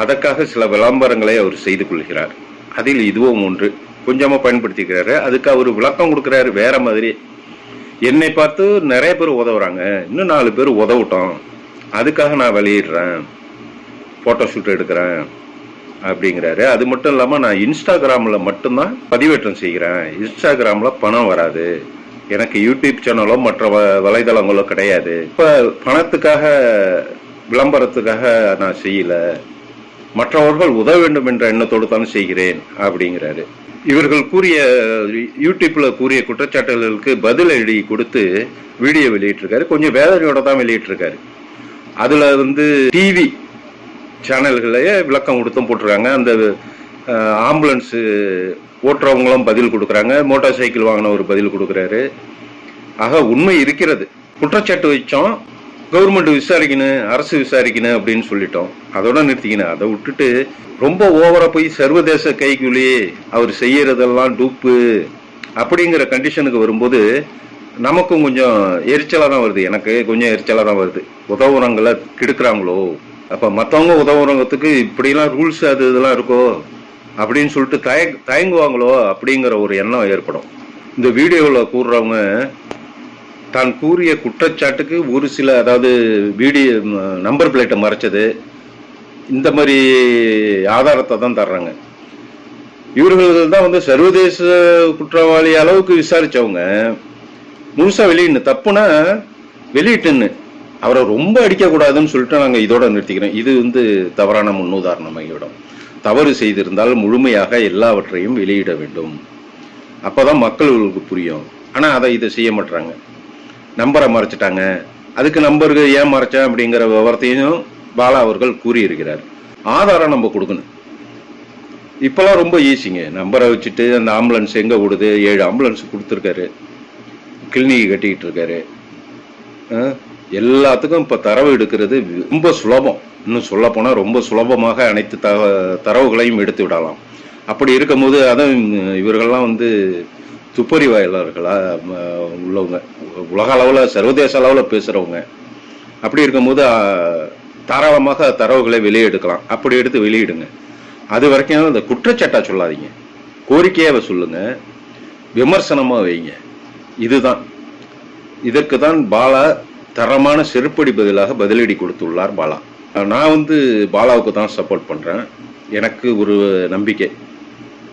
அதற்காக சில விளம்பரங்களை அவர் செய்து கொள்கிறார். அதில் இதுவும் ஒன்று. கொஞ்சமாக பயன்படுத்திக்கிறாரு. அதுக்கு அவர் விளக்கம் கொடுக்குறாரு. வேற மாதிரி. என்னை பார்த்து நிறைய பேர் உதவுறாங்க. இன்னும் நாலு பேர் உதவட்டும். அதுக்காக நான் வெளியிடுறேன். ஃபோட்டோ ஷூட் எடுக்கிறேன். அப்படிங்கிறாரு. அது மட்டும் இல்லாமல் நான் இன்ஸ்டாகிராமில் மட்டும்தான் பதிவேற்றம் செய்கிறேன். இன்ஸ்டாகிராமில் பணம் வராது. எனக்கு யூடியூப் சேனலோ மற்ற வ- வலைதளங்களோ கிடையாது. இப்போ பணத்துக்காக விளம்பரத்துக்காக நான் செய்யலை. மற்றவர்கள் உதவ வேண்டும் என்ற எண்ணத்தோடு தான் செய்கிறேன் அப்படிங்கிறாரு. இவர்கள் கூறிய யூடியூப்ல கூறிய குற்றச்சாட்டுகளுக்கு பதில் எழுதி கொடுத்து வீடியோ வெளியிட்டிருக்காரு. கொஞ்சம் வேதனையோட தான் வெளியிட்டிருக்காரு. அதுல வந்து டிவி சேனல்களையே விளக்கம் கொடுத்தும் போட்டிருக்காங்க. அந்த ஆம்புலன்ஸு ஆம்புலன்ஸ் ஓட்டுறவங்களும் பதில் கொடுக்குறாங்க. மோட்டார் சைக்கிள் வாங்கினவர் பதில் கொடுக்குறாரு. ஆக உண்மை இருக்கிறது. குற்றச்சாட்டு வச்சோம். கவர்மெண்ட் விசாரிக்கணும் அரசு விசாரிக்கணும் அப்படின்னு சொல்லிட்டோம். அதோட நிறுத்திக்கணும் அதை விட்டுட்டு ரொம்ப ஓவரா போய் சர்வதேச கைக்கூலி அவர் செய்யறதெல்லாம் டூப்பு அப்படிங்கிற கண்டிஷனுக்கு வரும்போது நமக்கும் கொஞ்சம் எரிச்சலாக தான் வருது. எனக்கு கொஞ்சம் எரிச்சலாக தான் வருது. உதவுறங்களை கெடுக்குறாங்களோ? அப்போ மற்றவங்க உதவுறவங்கத்துக்கு இப்படிலாம் ரூல்ஸ் அது இதெல்லாம் இருக்கோ? அப்படின்னு சொல்லிட்டு தய தயங்குவாங்களோ? அப்படிங்கிற ஒரு எண்ணம் ஏற்படும். இந்த வீடியோவில் கூறுறவங்க தான் கூறிய குற்றச்சாட்டுக்கு ஒரு சில அதாவது வீடியோ நம்பர் பிளேட்டை மறைச்சது. இந்த மாதிரி ஆதாரத்தை தான் தர்றாங்க. இவர்கள் தான் வந்து சர்வதேச குற்றவாளி அளவுக்கு விசாரிச்சவங்க. முழுசா வெளியிடணும். தப்புனா வெளியிட்டுன்னு. அவரை ரொம்ப அடிக்கக்கூடாதுன்னு சொல்லிட்டு நாங்கள் இதோட நிறுத்திக்கிறோம். இது வந்து தவறான முன்னுதாரணம் எங்களிடம். தவறு செய்திருந்தால் முழுமையாக எல்லாவற்றையும் வெளியிட வேண்டும். அப்போதான் மக்களுக்கு புரியும். ஆனால் அதை இதை செய்ய மாட்டுறாங்க நம்பரை மறைச்சிட்டாங்க. அதுக்கு நம்பருக்கு ஏன் மறைச்சேன் அப்படிங்கிற விவரத்தையும் பாலா அவர்கள் கூறியிருக்கிறார். ஆதாரம் நம்ம கொடுக்கணும். இப்போல்லாம் ரொம்ப ஈஸிங்க. நம்பரை வச்சுட்டு அந்த ஆம்புலன்ஸ் எங்கே ஓடுது? ஏழு ஆம்புலன்ஸ் கொடுத்துருக்காரு. கிளினிக் கட்டிக்கிட்டு இருக்காரு. எல்லாத்துக்கும் இப்போ தரவு எடுக்கிறது ரொம்ப சுலபம். இன்னும் சொல்லப்போனால் ரொம்ப சுலபமாக அனைத்து த தரவுகளையும் எடுத்து விடலாம். அப்படி இருக்கும்போது அதுவும் இவர்கள்லாம் வந்து துப்பறிவாயலர்களாக உள்ளவங்க. உலக அளவில் சர்வதேச அளவில் பேசுகிறவங்க அப்படி இருக்கும்போது தாராளமாக தரவுகளை வெளியே எடுக்கலாம். அப்படி எடுத்து வெளியிடுங்க. அது வரைக்கும் இந்த குற்றச்சாட்டா சொல்லாதீங்க. கோரிக்கையாக சொல்லுங்க. விமர்சனமாக வைங்க. இதுதான். இதற்கு தான் பாலா தரமான செருப்படி பதிலாக பதிலடி கொடுத்துள்ளார் பாலா. நான் வந்து பாலாவுக்கு தான் சப்போர்ட் பண்ணுறேன் எனக்கு ஒரு நம்பிக்கை.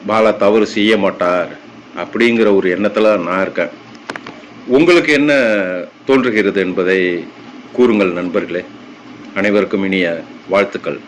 பாலா தவறு செய்ய மாட்டார். அப்படிங்கிற ஒரு எண்ணத்தில் நான் இருக்கேன். உங்களுக்கு என்ன தோன்றுகிறது என்பதை கூறுங்கள் நண்பர்களே. அனைவருக்கும் இனிய வாழ்த்துக்கள்.